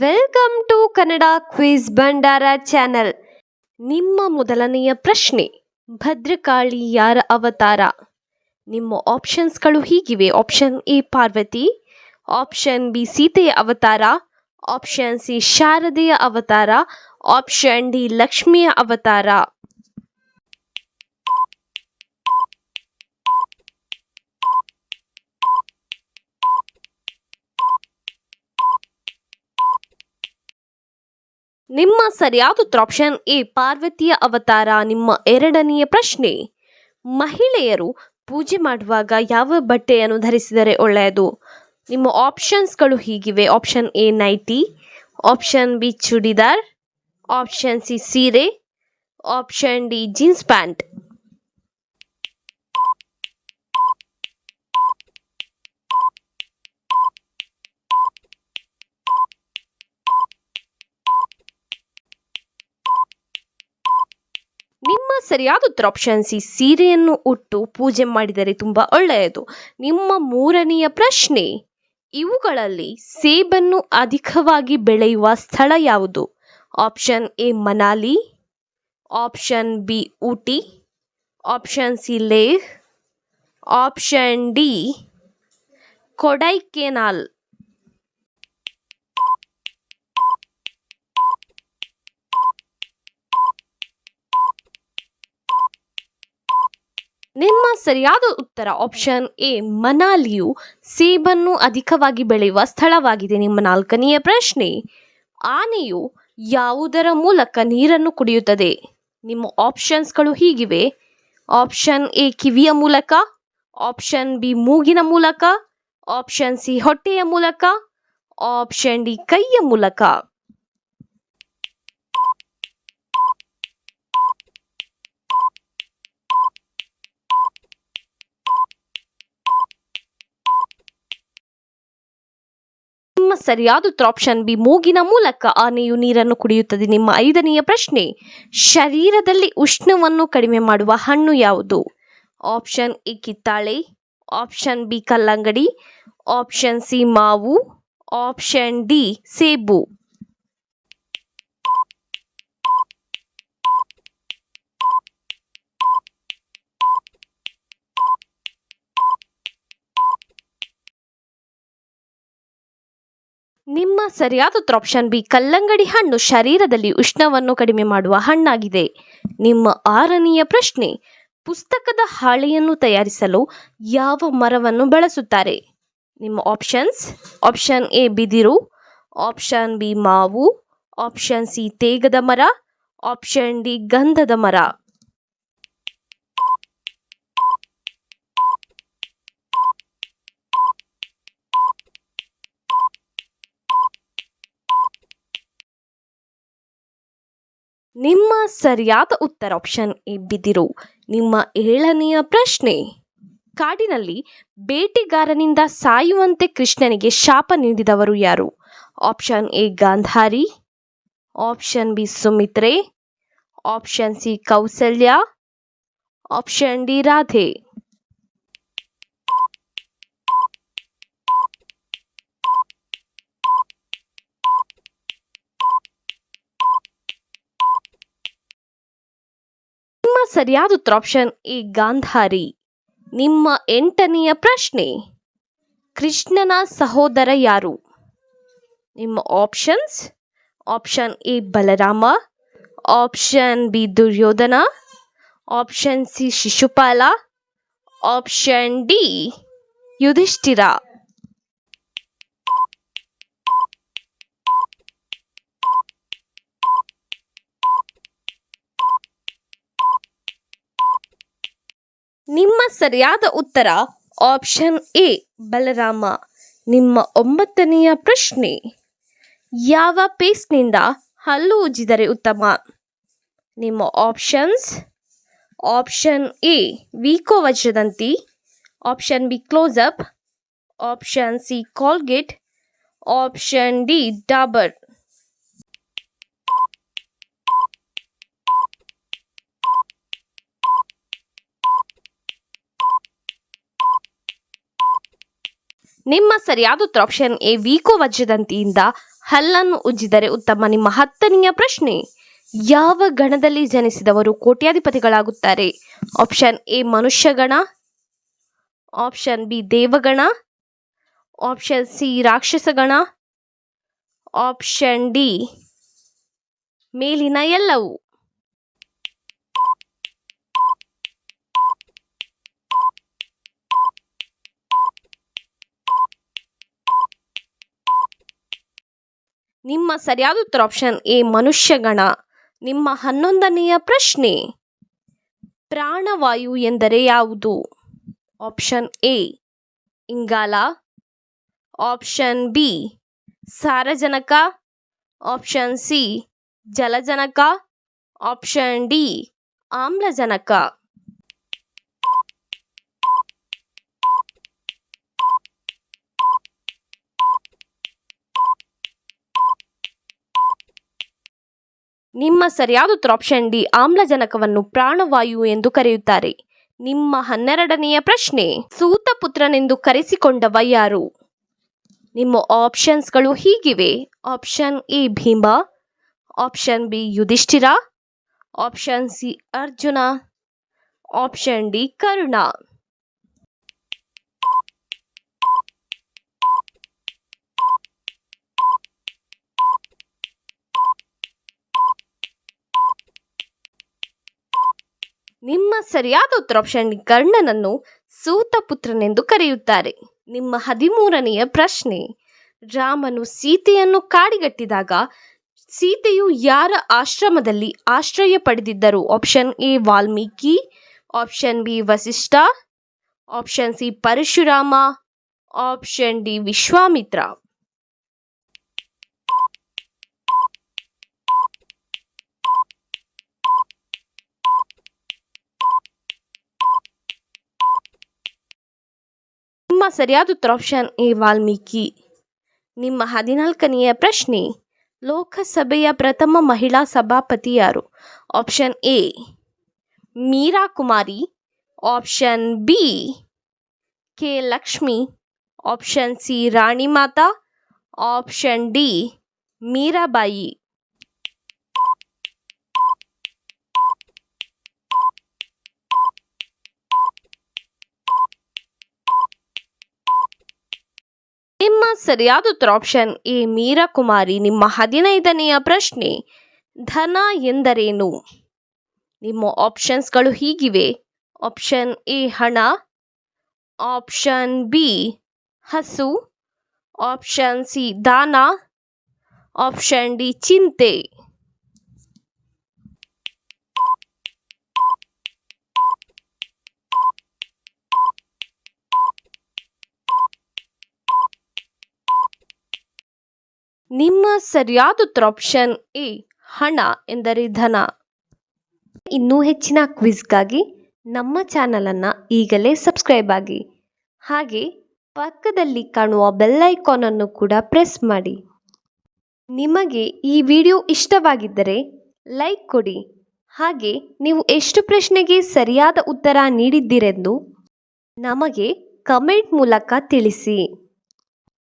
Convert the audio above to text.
Welcome to Kannada quiz ಭಂಡಾರ channel ನಿಮ್ಮ ಮೊದಲನೆಯ ಪ್ರಶ್ನೆ, ಭದ್ರಕಾಳಿ ಯಾರ ಅವತಾರ? ನಿಮ್ಮ ಆಪ್ಷನ್ಸ್ಗಳು ಹೀಗಿವೆ. Option A Parvati. Option B ಸೀತೆಯ ಅವತಾರ. ಆಪ್ಷನ್ ಸಿ ಶಾರದೆಯ ಅವತಾರ. ಆಪ್ಷನ್ ಡಿ ಲಕ್ಷ್ಮಿಯ ಅವತಾರ. ನಿಮ್ಮ ಸರಿಯಾದ ಉತ್ತರ ಆಪ್ಷನ್ ಎ, ಪಾರ್ವತಿಯ ಅವತಾರ. ನಿಮ್ಮ ಎರಡನೆಯ ಪ್ರಶ್ನೆ, ಮಹಿಳೆಯರು ಪೂಜೆ ಮಾಡುವಾಗ ಯಾವ ಬಟ್ಟೆಯನ್ನು ಧರಿಸಿದರೆ ಒಳ್ಳೆಯದು? ನಿಮ್ಮ ಆಪ್ಷನ್ಸ್ಗಳು ಹೀಗಿವೆ. Option A, nighty option B, churidar option C, ಸೀರೆ ಆಪ್ಷನ್ ಡಿ, ಜೀನ್ಸ್ ಪ್ಯಾಂಟ್. ನಿಮ್ಮ ಸರಿಯಾದ ಉತ್ತರ. ಆಪ್ಷನ್ ಸಿ ಸೀರೆಯನ್ನು ಉಟ್ಟು ಪೂಜೆ ಮಾಡಿದರೆ ತುಂಬ ಒಳ್ಳೆಯದು. ನಿಮ್ಮ ಮೂರನೆಯ ಪ್ರಶ್ನೆ, ಇವುಗಳಲ್ಲಿ ಸೇಬನ್ನು ಅಧಿಕವಾಗಿ ಬೆಳೆಯುವ ಸ್ಥಳ ಯಾವುದು? Option A Manali. Option B Ooty. Option C Leh. Option D Kodaikanal. ನಿಮ್ಮ ಸರಿಯಾದ ಉತ್ತರ ಆಪ್ಷನ್ ಎ ಮನಾಲಿಯು ಸೇಬನ್ನು ಅಧಿಕವಾಗಿ ಬೆಳೆಯುವ ಸ್ಥಳವಾಗಿದೆ. ನಿಮ್ಮ ನಾಲ್ಕನೆಯ ಪ್ರಶ್ನೆ, ಆನೆಯು ಯಾವುದರ ಮೂಲಕ ನೀರನ್ನು ಕುಡಿಯುತ್ತದೆ? ನಿಮ್ಮ ಆಪ್ಷನ್ಸ್ಗಳು ಹೀಗಿವೆ. ಆಪ್ಷನ್ ಎ ಕಿವಿಯ ಮೂಲಕ. ಆಪ್ಷನ್ ಬಿ ಮೂಗಿನ ಮೂಲಕ. ಆಪ್ಷನ್ ಸಿ ಹೊಟ್ಟೆಯ ಮೂಲಕ. ಆಪ್ಷನ್ ಡಿ ಕೈಯ ಮೂಲಕ ನಿಮ್ಮ ಸರಿಯಾದ ಉತ್ತರ ಆಪ್ಷನ್ ಬಿ, ಮೂಗಿನ ಮೂಲಕ ಆನೆಯು ನೀರನ್ನು ಕುಡಿಯುತ್ತದೆ. ನಿಮ್ಮ ಐದನೆಯ ಪ್ರಶ್ನೆ, ಶರೀರದಲ್ಲಿ ಉಷ್ಣವನ್ನು ಕಡಿಮೆ ಮಾಡುವ ಹಣ್ಣು ಯಾವುದು? ಆಪ್ಷನ್ ಎ, ಕಿತ್ತಾಳೆ. ಆಪ್ಷನ್ ಬಿ, ಕಲ್ಲಂಗಡಿ. ಆಪ್ಷನ್ ಸಿ, ಮಾವು. ಆಪ್ಷನ್ ಡಿ, ಸೇಬು. ನಿಮ್ಮ ಸರಿಯಾದ ಉತ್ತರ ಆಪ್ಷನ್ ಬಿ ಕಲ್ಲಂಗಡಿ ಹಣ್ಣು ಶರೀರದಲ್ಲಿ ಉಷ್ಣವನ್ನು ಕಡಿಮೆ ಮಾಡುವ ಹಣ್ಣಾಗಿದೆ. ನಿಮ್ಮ ಆರನೆಯ ಪ್ರಶ್ನೆ, ಪುಸ್ತಕದ ಹಾಳೆಯನ್ನು ತಯಾರಿಸಲು ಯಾವ ಮರವನ್ನು ಬಳಸುತ್ತಾರೆ? ನಿಮ್ಮ ಆಪ್ಷನ್ಸ್ ಆಪ್ಷನ್ ಎ ಬಿದಿರು ಆಪ್ಷನ್ ಬಿ ಮಾವು ಆಪ್ಷನ್ ಸಿ ತೇಗದ ಮರ ಆಪ್ಷನ್ ಡಿ ಗಂಧದ ಮರ. ನಿಮ್ಮ ಸರಿಯಾದ ಉತ್ತರ ಆಪ್ಷನ್ ಎ ಬಿದಿರು ನಿಮ್ಮ ಏಳನೆಯ ಪ್ರಶ್ನೆ, ಕಾಡಿನಲ್ಲಿ ಬೇಟೆಗಾರನಿಂದ ಸಾಯುವಂತೆ ಕೃಷ್ಣನಿಗೆ ಶಾಪ ನೀಡಿದವರು ಯಾರು? Option A Gandhari option B Sumitra option C Kausalya option D Radha ನಿಮ್ಮ ಸರಿಯಾದ ಉತ್ತರ ಆಪ್ಷನ್ ಎ ಗಾಂಧಾರಿ. ನಿಮ್ಮ ಎಂಟನೆಯ ಪ್ರಶ್ನೆ, ಕೃಷ್ಣನ ಸಹೋದರ ಯಾರು? ನಿಮ್ಮ options option A Balarama option B Duryodhana option C Shishupala option D Yudhishthira. ನಿಮ್ಮ ಸರಿಯಾದ ಉತ್ತರ ಆಪ್ಷನ್ ಎ, ಬಲರಾಮ. ನಿಮ್ಮ ಒಂಬತ್ತನೆಯ ಪ್ರಶ್ನೆ, ಯಾವ ಪೇಸ್ಟ್ನಿಂದ ಹಲ್ಲು ಉಜ್ಜಿದರೆ ಉತ್ತಮ? ನಿಮ್ಮ options, option A, Vicco Vajradanti, option B Closeup option C, Colgate, option D, Dabur. ನಿಮ್ಮ ಸರಿಯಾದ ಉತ್ತರ ಆಪ್ಷನ್ ಎ ವೀಕೋ ವಜ್ರದಂತಿಯಿಂದ ಹಲ್ಲನ್ನು ಉಜ್ಜಿದರೆ ಉತ್ತಮ. ನಿಮ್ಮ ಹತ್ತನೆಯ ಪ್ರಶ್ನೆ, ಯಾವ ಗಣದಲ್ಲಿ ಜನಿಸಿದವರು ಕೋಟ್ಯಾಧಿಪತಿಗಳಾಗುತ್ತಾರೆ? ಆಪ್ಷನ್ ಎ ಮನುಷ್ಯಗಣ. ಆಪ್ಷನ್ ಬಿ ದೇವಗಣ. ಆಪ್ಷನ್ ಸಿ ರಾಕ್ಷಸಗಣ. ಆಪ್ಷನ್ ಡಿ ಮೇಲಿನ ಎಲ್ಲವು. ನಿಮ್ಮ ಸರಿಯಾದ ಉತ್ತರ ಆಪ್ಷನ್ ಎ, ಮನುಷ್ಯಗಣ. ನಿಮ್ಮ ಹನ್ನೊಂದನೆಯ ಪ್ರಶ್ನೆ, ಪ್ರಾಣವಾಯು ಎಂದರೆ ಯಾವುದು? ಆಪ್ಷನ್ ಎ, ಇಂಗಾಲ. ಆಪ್ಷನ್ ಬಿ, ಸಾರಜನಕ. ಆಪ್ಷನ್ ಸಿ, ಜಲಜನಕ. ಆಪ್ಷನ್ ಡಿ, ಆಮ್ಲಜನಕ. ನಿಮ್ಮ ಸರಿಯಾದ ಉತ್ತರ ಆಪ್ಷನ್ ಡಿ ಆಮ್ಲಜನಕವನ್ನು ಪ್ರಾಣವಾಯು ಎಂದು ಕರೆಯುತ್ತಾರೆ. ನಿಮ್ಮ ಹನ್ನೆರಡನೆಯ ಪ್ರಶ್ನೆ ಸೂತಪುತ್ರನೆಂದು ಕರೆಸಿಕೊಂಡವ ಯಾರು ನಿಮ್ಮ ಆಪ್ಷನ್ಸ್ಗಳು ಹೀಗಿವೆ. Option A Bhima. Option B Yudhishthira. Option C Arjuna. Option D Karna. ನಿಮ್ಮ ಸರಿಯಾದ ಉತ್ತರ ಆಪ್ಷನ್ ಕರ್ಣನನ್ನು ಸೂತಪುತ್ರನೆಂದು ಕರೆಯುತ್ತಾರೆ. ನಿಮ್ಮ ಹದಿಮೂರನೆಯ ಪ್ರಶ್ನೆ, ರಾಮನು ಸೀತೆಯನ್ನು ಕಾಡಿಗಟ್ಟಿದಾಗ ಸೀತೆಯು ಯಾರ ಆಶ್ರಮದಲ್ಲಿ ಆಶ್ರಯ ಪಡೆದಿದ್ದರು? Option A Valmiki. Option B Vasishtha. Option C Parashurama. Option D Vishwamitra. ಸರಿಯಾದ ಉತ್ತರ ಆಪ್ಷನ್ ಎ ವಾಲ್ಮೀಕಿ. ನಿಮ್ಮ ಹದಿನಾಲ್ಕನೆಯ ಪ್ರಶ್ನೆ, ಲೋಕಸಭೆಯ ಪ್ರಥಮ ಮಹಿಳಾ ಸಭಾಪತಿ ಯಾರು option A, Meera Kumari. Option B, K Lakshmi. Option C Rani Mata option D, Meerabai. ನಿಮ್ಮ ಸರಿಯಾದ ಉತ್ತರ ಆಪ್ಷನ್ ಎ ಮೀರಾ ಕುಮಾರಿ. ನಿಮ್ಮ ಹದಿನೈದನೆಯ ಪ್ರಶ್ನೆ, ಧನ ಎಂದರೇನು? ನಿಮ್ಮ ಆಪ್ಷನ್ಸ್ಗಳು ಹೀಗಿವೆ. ಆಪ್ಷನ್ ಎ, ಹಣ. ಆಪ್ಷನ್ ಬಿ, ಹಸು. ಆಪ್ಷನ್ ಸಿ, ದಾನ. ಆಪ್ಷನ್ ಡಿ, ಚಿಂತೆ. ನಿಮ್ಮ ಸರಿಯಾದ ಉತ್ತರ ಆಪ್ಷನ್ ಎ ಹಣ ಎಂದರೆ ಧನ. ಇನ್ನೂ ಹೆಚ್ಚಿನ ಕ್ವಿಜ್ಗಾಗಿ ನಮ್ಮ ಚಾನಲನ್ನು ಈಗಲೇ ಸಬ್ಸ್ಕ್ರೈಬ್ ಆಗಿ. ಹಾಗೆ ಪಕ್ಕದಲ್ಲಿ ಕಾಣುವ ಬೆಲ್ ಐಕಾನನ್ನು ಕೂಡ ಪ್ರೆಸ್ ಮಾಡಿ. ನಿಮಗೆ ಈ ವಿಡಿಯೋ ಇಷ್ಟವಾಗಿದ್ದರೆ ಲೈಕ್ ಕೊಡಿ. ಹಾಗೆ ನೀವು ಎಷ್ಟು ಪ್ರಶ್ನೆಗೆ ಸರಿಯಾದ ಉತ್ತರ ನೀಡಿದ್ದೀರೆಂದು ನಮಗೆ ಕಮೆಂಟ್ ಮೂಲಕ ತಿಳಿಸಿ.